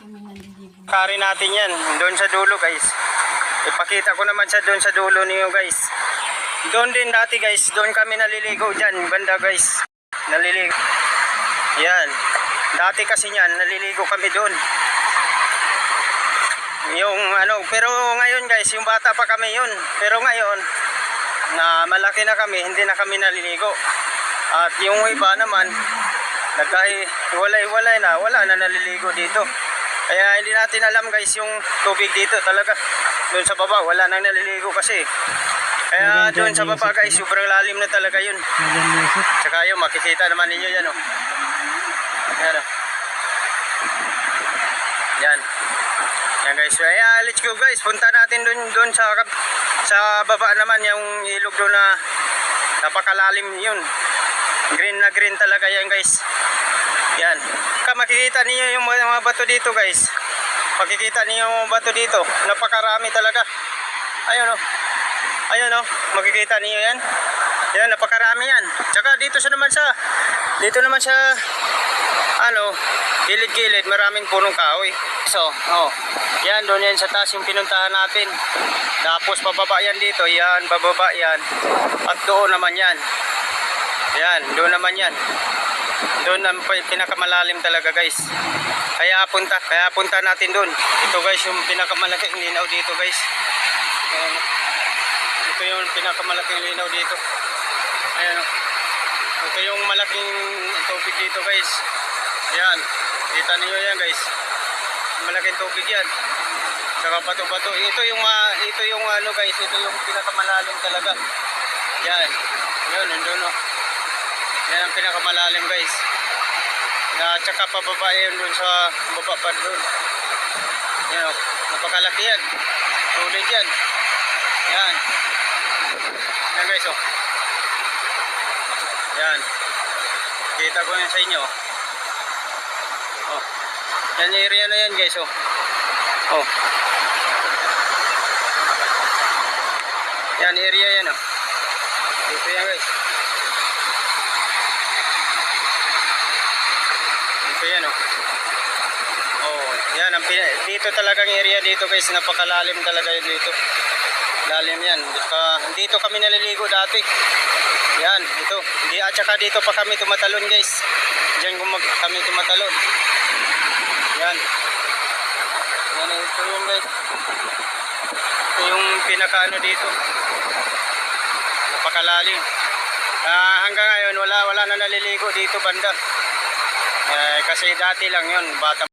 Kari natin yan. Doon sa dulo guys. Ipakita ko naman sa doon sa dulo niyo guys. Doon din dati guys. Doon kami naliligo dyan. Banda guys. Naliligo. Yan. Dati kasi yan. Naliligo kami doon. Yung ano. Pero ngayon guys. Yung bata pa kami yun. Pero ngayon. Na malaki na kami. Hindi na kami naliligo. At yung iba naman. Nagkahiwalay-walay na. Wala na naliligo dito. Kaya hindi natin alam guys yung tubig dito talaga. Doon sa baba, wala nang naliligo kasi. Kaya doon sa baba guys, sobrang lalim na talaga yun. Tsaka yun, makikita naman ninyo yan oh. Yan oh. Yan. Yan guys. Kaya let's go guys. Punta natin doon doon sa sa baba naman yung ilog doon na napakalalim yun. Green na green talaga yan guys. Yan. Ka makikita niyo yung mga bato dito guys. Makikita niyo yung bato dito. Napakarami talaga. Ayun oh. Ayun oh. Makikita niyo yan. Yan, napakarami yan. Tsaka dito sa naman sa dito naman sa ano, gilid-gilid, maraming punong kahoy. So, oh. Yan, doon yan sa taas yung pinuntahan natin. Tapos pababa yan dito, yan, bababa yan. At doon naman yan. Yan, doon naman yan. Doon ang pinakamalalim talaga guys. Kaya punta, kaya punta natin doon. Ito guys yung pinakamalaking linaw dito guys. Ito yung pinakamalaking linaw dito. Ayan. Ito yung malaking tubig dito guys. Yan. Kita niyo yan guys. Malaking tubig yan. Saka bato-bato. Ito yung ah, ito yung ano guys, ito yung pinakamalalim talaga. Yan. Yun, nandun oh. Yan ang pinakamalalim guys. Na tsaka pababa yun dun sa baba pa dun. Yan o. Napakalaki yan. Sulit yan. Yan. Yan guys o. Yan. Kita ko yan sa inyo. Oh. Yan yung area na yan guys o. Oh. Yan area yan o. Dito yan guys. Oh. Yan ang dito talagang area dito guys, napakalalim talaga yun dito. Lalim yan. Dito, dito kami naliligo dati. Yan, ito. Di at saka dito pa kami tumatalon guys. Diyan gumag kami tumatalon. Yan. Yan ito yung guys. Ito yung pinakaano dito. Napakalalim. Ah, hanggang ngayon wala wala na naliligo dito banda. Eh, kasi dati lang yun, bata